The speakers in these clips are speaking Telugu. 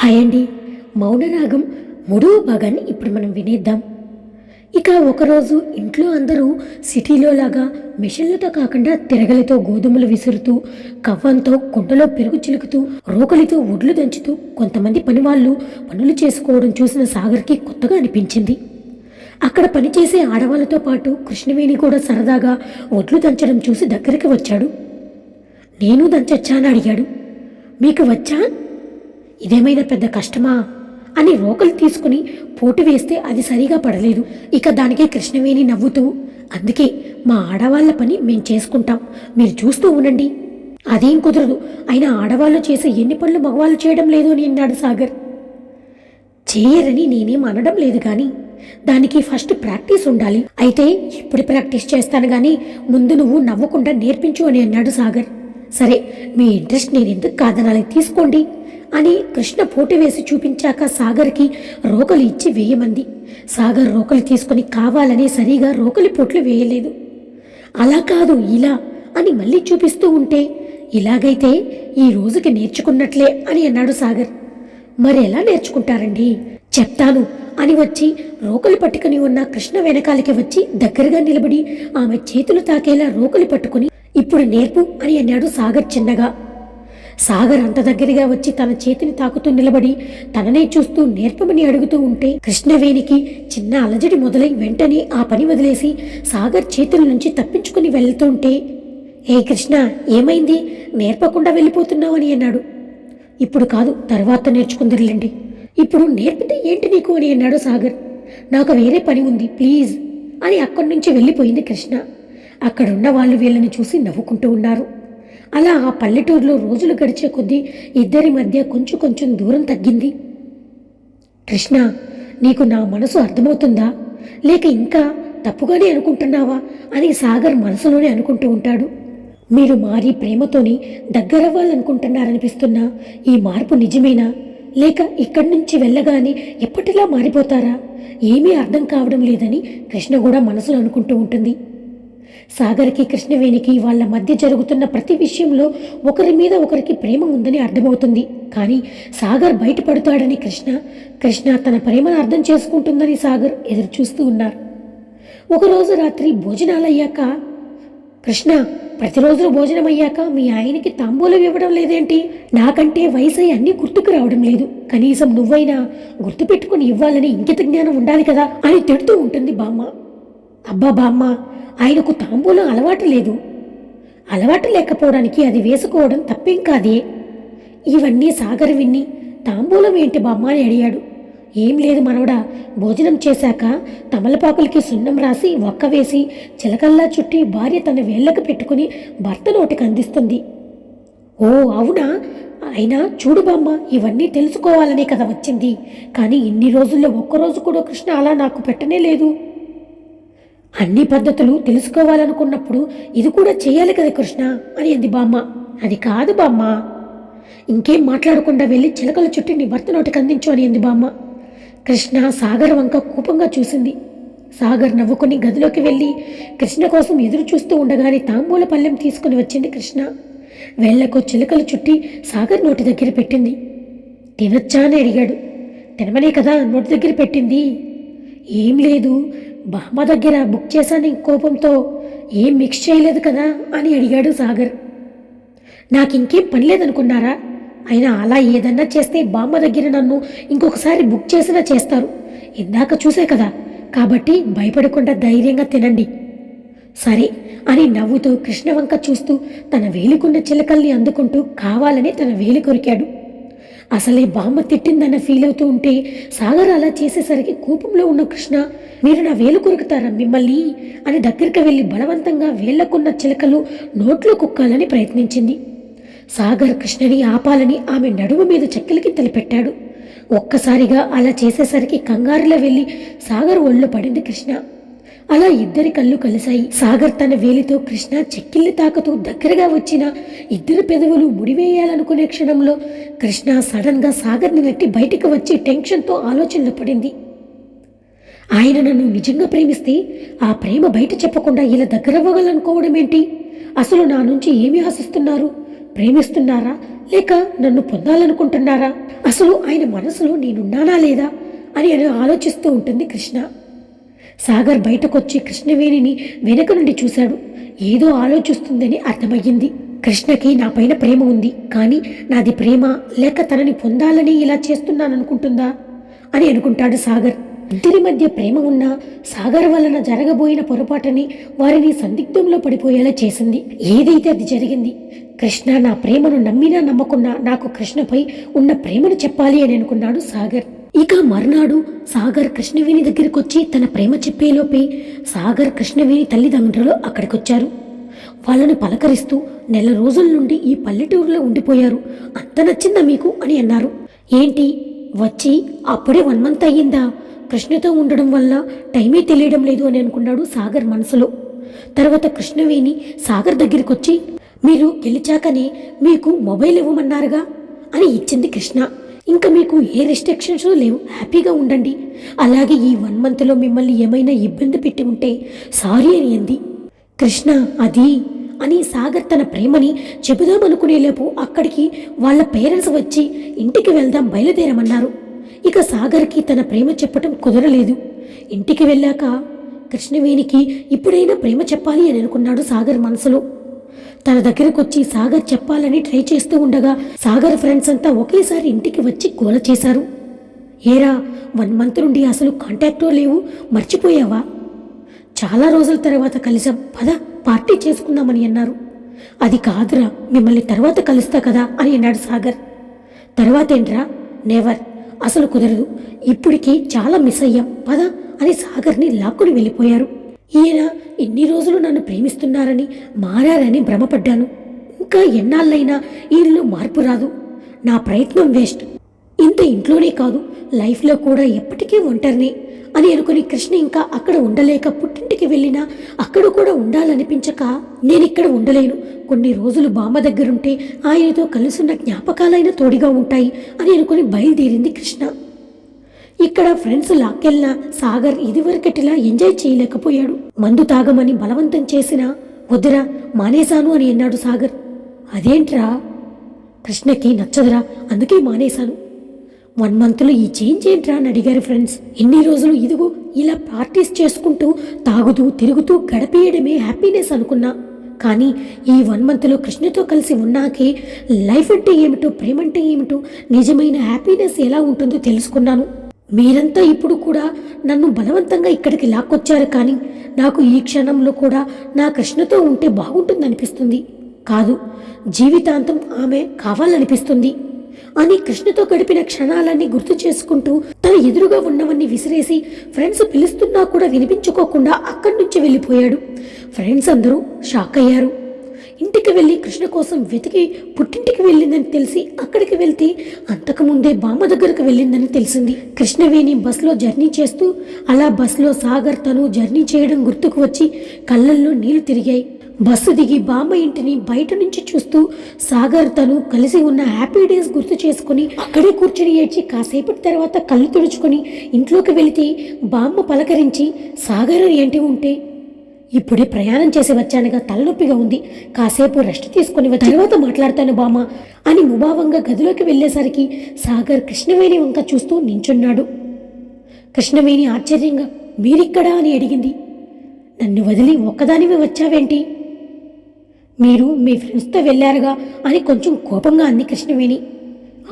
హాయ్ అండి. మౌనరాగం మూడవ భాగాన్ని ఇప్పుడు మనం వినేద్దాం. ఇక ఒకరోజు ఇంట్లో అందరూ సిటీలో లాగా మిషన్లతో కాకుండా తిరగలితో గోధుమలు విసురుతూ కవ్వంతో కుండలో పెరుగు చిలుకుతూ రోకలితో ఒడ్లు దంచుతూ కొంతమంది పనివాళ్ళు పనులు చేసుకోవడం చూసిన సాగర్కి కొత్తగా అనిపించింది. అక్కడ పనిచేసే ఆడవాళ్ళతో పాటు కృష్ణవేణి కూడా సరదాగా ఒడ్లు దంచడం చూసి దగ్గరికి వచ్చాడు. నేను దంచొచ్చా? అని అడిగాడు. మీకు వచ్చా? ఇదేమైనా పెద్ద కష్టమా? అని రోకలు తీసుకుని పోటు వేస్తే అది సరిగా పడలేదు. ఇక దానికి కృష్ణవేణి నవ్వుతూ అందుకే మా ఆడవాళ్ళ పని మేం చేసుకుంటాం. మీరు చూస్తూ ఉండండి. అదేం కుదరదు. అయినా ఆడవాళ్ళు చేసే ఎన్ని పనులు మగవాళ్ళు చేయడం లేదు అని అన్నాడు సాగర్. చేయరని నేనేం అనడం లేదు కానీ దానికి ఫస్ట్ ప్రాక్టీస్ ఉండాలి. అయితే ఇప్పుడు ప్రాక్టీస్ చేస్తాను కానీ ముందు నువ్వు నవ్వకుండా నేర్పించు అని అన్నాడు సాగర్. సరే మీ ఇంట్రెస్ట్ నేను ఎందుకు కాదనాలి? తీసుకోండి. అని కృష్ణ పోటీ వేసి చూపించాక సాగర్కి రోకలు ఇచ్చి వేయమంది. సాగర్ రోకలు తీసుకుని కావాలని సరిగా రోకలి పొట్లు వేయలేదు. అలా కాదు ఇలా అని మళ్ళీ చూపిస్తూ ఉంటే ఇలాగైతే ఈ రోజుకి నేర్చుకున్నట్లే అని అన్నాడు సాగర్. మరి ఎలా నేర్చుకుంటారండి? చెప్తాను అని వచ్చి రోకలి పట్టుకుని ఉన్న కృష్ణ వెనకాలకి వచ్చి దగ్గరగా నిలబడి ఆమె చేతులు తాకేలా రోకలి పట్టుకుని ఇప్పుడు నేర్పు అని అన్నాడు సాగర్ చిన్నగా. సాగర్ అంత దగ్గరగా వచ్చి తన చేతిని తాకుతూ నిలబడి తననే చూస్తూ నేర్పమని అడుగుతూ ఉంటే కృష్ణవేణికి చిన్న అలజడి మొదలై వెంటనే ఆ పని వదిలేసి సాగర్ చేతుల నుంచి తప్పించుకుని వెళ్తుంటే ఏ కృష్ణ ఏమైంది? నేర్పకుండా వెళ్ళిపోతున్నావు అని అన్నాడు. ఇప్పుడు కాదు తర్వాత నేర్చుకుందరులేండి. ఇప్పుడు నేర్పితే ఏంటి నీకు అని అన్నాడు సాగర్. నాకు వేరే పని ఉంది ప్లీజ్ అని అక్కడి నుంచి వెళ్ళిపోయింది కృష్ణ. అక్కడున్న వాళ్ళు వీళ్ళని చూసి నవ్వుకుంటూ ఉన్నారు. అలా ఆ పల్లెటూరులో రోజులు గడిచే కొద్దీ ఇద్దరి మధ్య కొంచెం కొంచెం దూరం తగ్గింది. కృష్ణ నీకు నా మనసు అర్థమవుతుందా? లేక ఇంకా తప్పుగానే అనుకుంటున్నావా? అని సాగర్ మనసులోనే అనుకుంటూ ఉంటాడు. మీరు మారి ప్రేమతోని దగ్గరవ్వాలనుకుంటున్నారనిపిస్తున్నా ఈ మార్పు నిజమేనా? లేక ఇక్కడి నుంచి వెళ్ళగానే ఎప్పటిలా మారిపోతారా? ఏమీ అర్థం కావడం లేదని కృష్ణ కూడా మనసులో అనుకుంటూ ఉంటుంది. సాగర్కి కృష్ణవేణికి వాళ్ళ మధ్య జరుగుతున్న ప్రతి విషయంలో ఒకరి మీద ఒకరికి ప్రేమ ఉందని అర్థమవుతుంది. కానీ సాగర్ బయటపడతాడని కృష్ణ కృష్ణ తన ప్రేమను అర్థం చేసుకుంటుందని సాగర్ ఎదురు చూస్తూ ఉన్నారు. ఒకరోజు రాత్రి భోజనాలయ్యాక కృష్ణ ప్రతిరోజు భోజనం అయ్యాక మీ ఆయనకి తాంబూలం ఇవ్వడం లేదేంటి? నాకంటే వయసు అయి అన్నీ గుర్తుకు రావడం లేదు. కనీసం నువ్వైనా గుర్తుపెట్టుకుని ఇవ్వాలని ఇంకిత జ్ఞానం ఉండాలి కదా అని తిడుతూ ఉంటుంది బామ్మ. అబ్బా బామ్మ ఆయనకు తాంబూలం అలవాటు లేదు. అలవాటు లేకపోవడానికి అది వేసుకోవడం తప్పేం కాదే. ఇవన్నీ సాగర్ విన్ని తాంబూలం ఏంటి బామ్మ అని అడిగాడు. ఏం లేదు మనవడా భోజనం చేశాక తమలపాకులకి సున్నం రాసి ఒక్క వేసి చిలకల్లా చుట్టి భార్య తన వేళ్ళకు పెట్టుకుని భర్త నోటికి అందిస్తుంది. ఓ అవునా? అయినా చూడు బామ్మ ఇవన్నీ తెలుసుకోవాలనే కదా వచ్చింది. కానీ ఇన్ని రోజుల్లో ఒక్కరోజు కూడా కృష్ణ అలా నాకు పెట్టనే లేదు. అన్ని పద్ధతులు తెలుసుకోవాలనుకున్నప్పుడు ఇది కూడా చేయాలి కదా కృష్ణ అని అంది బామ్మ. అది కాదు బామ్మ. ఇంకేం మాట్లాడకుండా వెళ్ళి చిలకల చుట్టూ నీ భర్త నోటికి అందించు అని అంది బామ్మ. కృష్ణ సాగర్ వంక కోపంగా చూసింది. సాగర్ నవ్వుకుని గదిలోకి వెళ్ళి కృష్ణ కోసం ఎదురు చూస్తూ ఉండగానే తాంబూల పళ్ళెం తీసుకుని వచ్చింది కృష్ణ. వేళ్ళకు చిలకలు చుట్టి సాగర్ నోటి దగ్గర పెట్టింది. తినొచ్చా అని అడిగాడు. తినమనే కదా నోటి దగ్గర పెట్టింది. ఏం లేదు బామ్మ దగ్గర బుక్ చేశాను కోపంతో ఏం మిక్స్ చేయలేదు కదా? అని అడిగాడు సాగర్. నాకు ఇంకేం పని లేదనుకున్నారా? అయినా అలా ఏదన్నా చేస్తే బామ్మ దగ్గర నన్ను ఇంకొకసారి బుక్ చేసినా చేస్తారు. ఇందాక చూసే కదా కాబట్టి భయపడకుండా ధైర్యంగా తినండి. సరే అని నవ్వుతూ కృష్ణవంక చూస్తూ తన వేలికున్న చిలకల్ని అందుకుంటూ కావాలని తన వేలి కొరికాడు. అసలే బామ్మ తిట్టిందన్న ఫీల్ అవుతూ ఉంటే సాగర్ అలా చేసేసరికి కోపంలో ఉన్న కృష్ణ మీరు నా వేలు కొరుకుతారా మిమ్మల్ని? అని దగ్గరికి వెళ్ళి బలవంతంగా వేళ్ళకున్న చిలకలు నోట్లో కుక్కాలని ప్రయత్నించింది. సాగర్ కృష్ణని ఆపాలని ఆమె నడుము మీద చెక్కలకి తలిపెట్టాడు ఒక్కసారిగా అలా చేసేసరికి కంగారులో వెళ్ళి సాగర్ ఒళ్ళు పడింది కృష్ణ. అలా ఇద్దరి కళ్ళు కలిశాయి. సాగర్ తన వేలితో కృష్ణ చెక్కిల్ని తాకుతూ దగ్గరగా వచ్చిన ఇద్దరు పెదవులు ముడివేయాలనుకునే క్షణంలో కృష్ణ సడన్గా సాగర్ని నెట్టి బయటికి వచ్చి టెన్షన్తో ఆలోచనలో పడింది. ఆయన నన్ను నిజంగా ప్రేమిస్తే ఆ ప్రేమ బయట చెప్పకుండా ఇలా దగ్గరవ్వగలనుకోవడం ఏంటి అసలు నా నుంచి ఏమి ఆశిస్తున్నారు? ప్రేమిస్తున్నారా? లేక నన్ను పొందాలనుకుంటున్నారా? అసలు ఆయన మనసులో నేనున్నానా లేదా? అని ఆలోచిస్తూ ఉంటుంది కృష్ణ. సాగర్ బయటకొచ్చి కృష్ణవేణిని వెనక నుండి చూశాడు. ఏదో ఆలోచిస్తుందని అర్థమయ్యింది. కృష్ణకి నా పైన ప్రేమ ఉంది. కానీ నాది ప్రేమ లేక తనని పొందాలని ఇలా చేస్తున్నాననుకుంటుందా అని అనుకుంటాడు సాగర్. ఇద్దరి మధ్య ప్రేమ ఉన్న సాగర్ వలన జరగబోయిన పొరపాటుని వారిని సందిగ్ధంలో పడిపోయేలా చేసింది. ఏదైతే అది జరిగింది కృష్ణ నా ప్రేమను నమ్మినా నమ్మకున్నా నాకు కృష్ణపై ఉన్న ప్రేమను చెప్పాలి అని అనుకున్నాడు సాగర్. ఇక మర్నాడు సాగర్ కృష్ణవేణి దగ్గరికి వచ్చి తన ప్రేమ చెప్పేలోపే సాగర్ కృష్ణవేణి తల్లిదండ్రులు అక్కడికొచ్చారు. వాళ్ళను పలకరిస్తూ నెల రోజుల నుండి ఈ పల్లెటూరులో ఉండిపోయారు. అంత నచ్చిందా మీకు? అని అన్నారు. ఏంటి? వచ్చి అప్పుడే వన్ మంత్ అయ్యిందా? కృష్ణతో ఉండడం వల్ల టైమే తెలియడం లేదు అని అనుకున్నాడు సాగర్ మనసులో. తర్వాత కృష్ణవేణి సాగర్ దగ్గరికి వచ్చి మీరు గెలిచాకనే మీకు మొబైల్ ఇవ్వమన్నారుగా? అని ఇచ్చింది కృష్ణ. ఇంకా మీకు ఏ రిస్ట్రిక్షన్స్ లేవు. హ్యాపీగా ఉండండి. అలాగే ఈ వన్ మంత్లో మిమ్మల్ని ఏమైనా ఇబ్బంది పెట్టి ఉంటే సారీ అని అంది. కృష్ణ అది అని సాగర్ తన ప్రేమని చెబుదామనుకునేలోపు అక్కడికి వాళ్ళ పేరెంట్స్ వచ్చి ఇంటికి వెళ్దాం బయలుదేరమన్నారు. ఇక సాగర్కి తన ప్రేమ చెప్పటం కుదరలేదు. ఇంటికి వెళ్ళాక కృష్ణవేణికి ఇప్పుడైనా ప్రేమ చెప్పాలి అని అనుకున్నాడు సాగర్ మనసులో. తన దగ్గరకు వచ్చి సాగర్ చెప్పాలని ట్రై చేస్తూ ఉండగా సాగర్ ఫ్రెండ్స్ అంతా ఒకేసారి ఇంటికి వచ్చి గోల చేశారు. ఏరా వన్ మంత్ నుండి అసలు కాంటాక్టో లేవు మర్చిపోయావా? చాలా రోజుల తర్వాత కలిసాం పద పార్టీ చేసుకుందామని అన్నారు. అది కాదురా మిమ్మల్ని తర్వాత కలుస్తా కదా అని అన్నాడు సాగర్. తర్వాత ఏంట్రా? నెవర్ అసలు కుదరదు. ఇప్పటికి చాలా మిస్ అయ్యాం పద అని సాగర్ని లాక్కుని వెళ్ళిపోయారు. ఈయన ఎన్ని రోజులు నన్ను ప్రేమిస్తున్నారని మారారని భ్రమపడ్డాను. ఇంకా ఎన్నాళ్ళైనా ఈయనలో మార్పు రాదు. నా ప్రయత్నం వేస్ట్. ఇంత ఇంట్లోనే కాదు లైఫ్లో కూడా ఎప్పటికీ ఒంటరినే అని అనుకుని కృష్ణ ఇంకా అక్కడ ఉండలేక పుట్టింటికి వెళ్ళినా అక్కడ కూడా ఉండాలనిపించక నేను ఇక్కడ ఉండలేను. కొన్ని రోజులు బామ్మ దగ్గరుంటే ఆయనతో కలుసున్న జ్ఞాపకాలైన తోడిగా ఉంటాయి అని అనుకుని బయలుదేరింది కృష్ణ. ఇక్కడ ఫ్రెండ్స్ లాక్కెళ్ళినా సాగర్ ఇదివరకటిలా ఎంజాయ్ చేయలేకపోయాడు. మందు తాగమని బలవంతం చేసినా వద్దురా మానేశాను అని అన్నాడు సాగర్. అదేంట్రా? కృష్ణకి నచ్చదురా అందుకే మానేశాను. వన్ మంత్లో ఈ చేంజ్ ఏంట్రా అని అడిగారు ఫ్రెండ్స్. ఎన్ని రోజులు ఇదిగో ఇలా ప్రాక్టీస్ చేసుకుంటూ తాగుతూ తిరుగుతూ గడిపేయడమే హ్యాపీనెస్ అనుకున్నా. కానీ ఈ వన్ మంత్లో కృష్ణతో కలిసి ఉన్నాకే లైఫ్ అంటే ఏమిటో ప్రేమంటే ఏమిటో నిజమైన హ్యాపీనెస్ ఎలా ఉంటుందో తెలుసుకున్నాను. మీరంతా ఇప్పుడు కూడా నన్ను బలవంతంగా ఇక్కడికి లాక్కొచ్చారు కానీ నాకు ఈ క్షణంలో కూడా నా కృష్ణతో ఉంటే బాగుంటుందనిపిస్తుంది. కాదు జీవితాంతం ఆమె కావాలనిపిస్తుంది. అని కృష్ణతో గడిపిన క్షణాలన్నీ గుర్తు చేసుకుంటూ తన ఎదురుగా ఉన్నవన్నీ విసిరేసి ఫ్రెండ్స్ పిలుస్తున్నా కూడా వినిపించుకోకుండా అక్కడి నుంచి వెళ్ళిపోయాడు. ఫ్రెండ్స్ అందరూ షాక్ అయ్యారు. ఇంటికి వెళ్ళి కృష్ణ కోసం వెతికి పుట్టింటికి వెళ్ళిందని తెలిసి అక్కడికి వెళ్తే అంతకుముందే బామ్మ దగ్గరకు వెళ్ళిందని తెలిసింది. కృష్ణవేణి బస్సులో జర్నీ చేస్తూ అలా బస్సులో సాగర్ తను జర్నీ చేయడం గుర్తుకు వచ్చి కళ్ళల్లో నీళ్ళు తిరిగాయి. బస్సు దిగి బామ్మ ఇంటిని బయట నుంచి చూస్తూ సాగర్ తను కలిసి ఉన్న హ్యాపీ డేస్ గుర్తు చేసుకుని అక్కడే కూర్చుని ఏడ్చి కాసేపటి తర్వాత కళ్ళు తుడుచుకొని ఇంట్లోకి వెళితే బామ్మ పలకరించి సాగర్ ఏంటి ఉంటే ఇప్పుడే ప్రయాణం చేసి వచ్చానుగా తలనొప్పిగా ఉంది. కాసేపు రెస్ట్ తీసుకుని తర్వాత మాట్లాడతాను బామ్మ అని ముభావంగా గదిలోకి వెళ్ళేసరికి సాగర్ కృష్ణవేణి వంక చూస్తూ నించున్నాడు. కృష్ణవేణి ఆశ్చర్యంగా మీరిక్కడా? అని అడిగింది. నన్ను వదిలి ఒక్కదానివి వచ్చావేంటి? మీరు మీ ఫ్రెండ్స్తో వెళ్ళారుగా? అని కొంచెం కోపంగా అంది కృష్ణవేణి.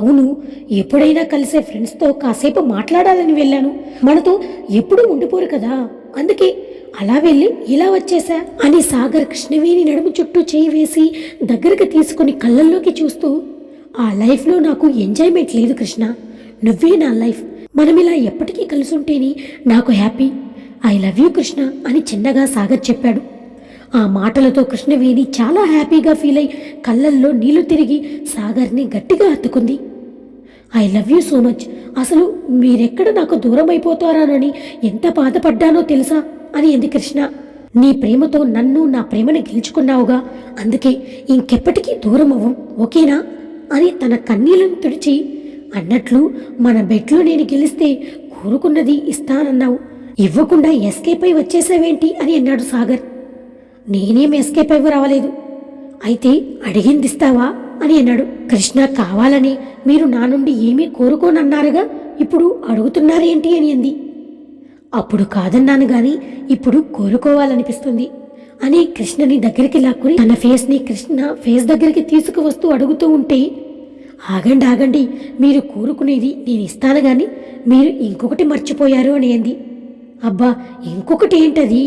అవును ఎప్పుడైనా కలిసే ఫ్రెండ్స్తో కాసేపు మాట్లాడాలని వెళ్ళాను. మనతో ఎప్పుడూ ఉండిపోరు కదా అందుకే అలా వెళ్ళి ఇలా వచ్చేసా అని సాగర్ కృష్ణవేణి నడుము చుట్టూ చేయి వేసి దగ్గరకు తీసుకుని కళ్ళల్లోకి చూస్తూ ఆ లైఫ్లో నాకు ఎంజాయ్మెంట్ లేదు కృష్ణ. నువ్వే నా లైఫ్. మనం ఇలా ఎప్పటికీ కలుసుంటేనే నాకు happy. I love you Krishna అని చిన్నగా సాగర్ చెప్పాడు. ఆ మాటలతో కృష్ణవేణి చాలా హ్యాపీగా ఫీల్ అయి కళ్ళల్లో నీళ్ళు తిరిగి సాగర్ని గట్టిగా హత్తుకుంది. I love you so much. అసలు మీరెక్కడ నాకు దూరం అయిపోతారానని ఎంత బాధపడ్డానో తెలుసా? అని అంది కృష్ణ. నీ ప్రేమతో నన్ను నా ప్రేమను గెలుచుకున్నావుగా అందుకే ఇంకెప్పటికీ దూరం అవ్వం ఓకేనా? అని తన కన్నీళ్ళను తుడిచి అన్నట్లు మన బెడ్లో నేను గెలిస్తే కోరుకున్నది ఇస్తానన్నావు. ఇవ్వకుండా ఎస్కేప్ అయి వచ్చేసావేంటి అని అన్నాడు సాగర్. నేనేం ఎస్కేప్ అయ్యి రావలేదు. అయితే అడిగింది ఇస్తావా అని అన్నాడు. కృష్ణ కావాలని మీరు నా నుండి ఏమీ కోరుకోనన్నారుగా? ఇప్పుడు అడుగుతున్నారేంటి అని అంది. అప్పుడు కాదన్నాను గాని ఇప్పుడు కోరుకోవాలనిపిస్తుంది అని కృష్ణని దగ్గరికి లాక్కుని తన ఫేస్ని కృష్ణ ఫేస్ దగ్గరికి తీసుకువస్తూ అడుగుతూ ఉంటే ఆగండి ఆగండి మీరు కోరుకునేది నేను ఇస్తాను గాని మీరు ఇంకొకటి మర్చిపోయారు అని అంది. అబ్బా ఇంకొకటి ఏంటది?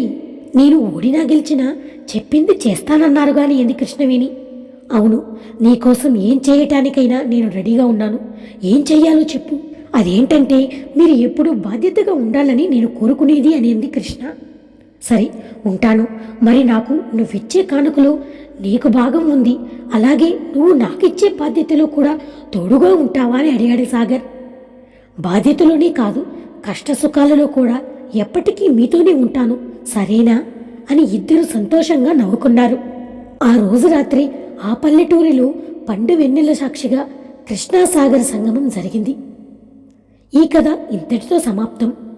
నేను ఓడినా గెలిచినా చెప్పింది చేస్తానన్నారు గాని ఎంది కృష్ణవేణి అవును నీకోసం ఏం చేయటానికైనా నేను రెడీగా ఉన్నాను. ఏం చెయ్యాలో చెప్పు. అదేంటంటే మీరు ఎప్పుడూ బాధ్యతగా ఉండాలని నేను కోరుకునేది అనేది కృష్ణ. సరే ఉంటాను. మరి నాకు నువ్విచ్చే కానుకలో నీకు భాగం ఉంది. అలాగే నువ్వు నాకిచ్చే బాధ్యతలో కూడా తోడుగా ఉంటావా అని అడిగాడు సాగర్. బాధ్యతలోనే కాదు కష్ట సుఖాలలో కూడా ఎప్పటికీ మీతోనే ఉంటాను. సరేనా? అని ఇద్దరు సంతోషంగా నవ్వుకున్నారు. ఆ రోజు రాత్రి ఆ పల్లెటూరిలో పండు వెన్నెల సాక్షిగా కృష్ణాసాగర్ సంగమం జరిగింది. ఈ కథ ఇంతటితో సమాప్తం.